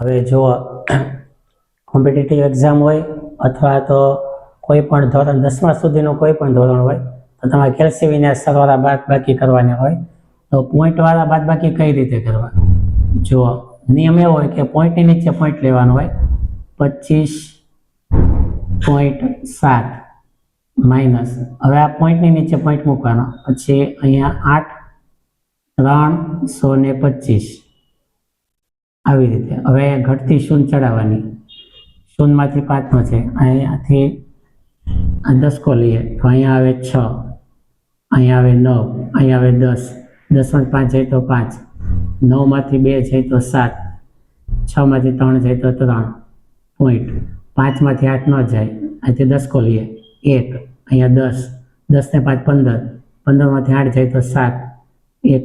હવે જો competitive exam હોય અથવા તો કોઈ પણ ધોરણ દસમા સુધીનું કોઈ પણ ધોરણ હોય, તો તમારે કેલ્સીવીને સરવાળા બાદ બાકી કરવાની હોય. તો પોઈન્ટવાળા બાદ બાકી કઈ રીતે કરવા? જો નિયમ એવો હોય કે પોઈન્ટની નીચે પોઈન્ટ લેવાનો હોય, પચીસ પોઈન્ટ સાત માઇનસ હવે આ પોઈન્ટની નીચે પોઈન્ટ મૂકવાનો. પછી અહીંયા આઠ ત્રણસો ને પચીસ. આવી રીતે. હવે ઘટતી શૂન ચડાવવાની. શૂનમાંથી પાંચનો છે. અહીંયાથી દસકો લઈએ. તો અહીંયા આવે છ. અહીંયા આવે નવ. અહીંયા આવે દસ. દસમાં પાંચ જાય તો પાંચ. નવમાંથી બે જાય તો સાત. છમાંથી ત્રણ જાય તો ત્રણ પોઈન્ટ પાંચમાંથી આઠ ન જાય. અહીંથી દસકો લઈએ. એક. અહીંયા દસ. દસને પાંચ પંદર. પંદરમાંથી આઠ જાય તો સાત. એક.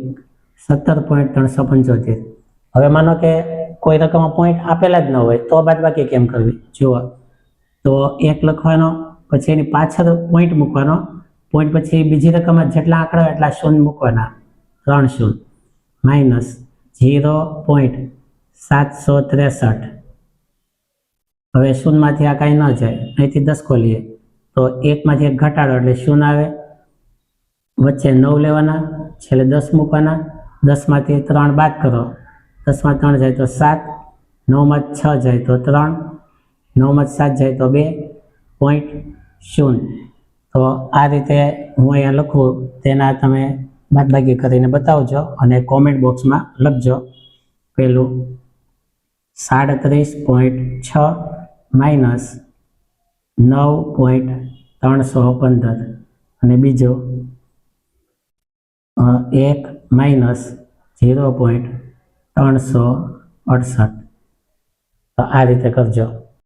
સત્તર પોઈન્ટ ત્રણસો પંચોતેર. હવે માનો કે કોઈ રકમમાં પોઈન્ટ આપેલા જ ન હોય, તો બાદબાકી કેમ કરવી? જુઓ. તો એક લખવાનો, પછી એની પાછળ પોઈન્ટ મૂકવાનો પોઈન્ટ પછી બીજી રકમમાં જેટલા આંકડા એટલા શૂન્ય મૂકવાના. ત્રણ શૂન્ય. માઇનસ ઝીરો પોઈન્ટ સાતસો ત્રેસઠ. હવે શૂન્યમાંથી આ કાંઈ ન જાય, અહીંથી દસ ખોલીએ. તો એકમાંથી એક ઘટાડો એટલે શૂન્ય આવે. વચ્ચે નવ લેવાના, છેલ્લે દસ મૂકવાના, દસમાંથી ત્રણ બાદ કરો. દસમાં ત્રણ જાય તો સાત, નવમાં છ જાય તો ત્રણ, નવમાં સાત જાય તો બે પોઈન્ટ શૂન્ય. તો આ રીતે હું અહીંયા લખું, તેના તમે બાદબાકી કરીને બતાવજો અને કોમેન્ટ બોક્સમાં લખજો. પેલું સાડત્રીસ પોઈન્ટ છ માઇનસ નવ પોઈન્ટ ત્રણસો પંદર. અને બીજો એક માઇનસ ઝીરો પોઈન્ટ ત્રણસો અડસઠ. તો આ રીતે કરજો.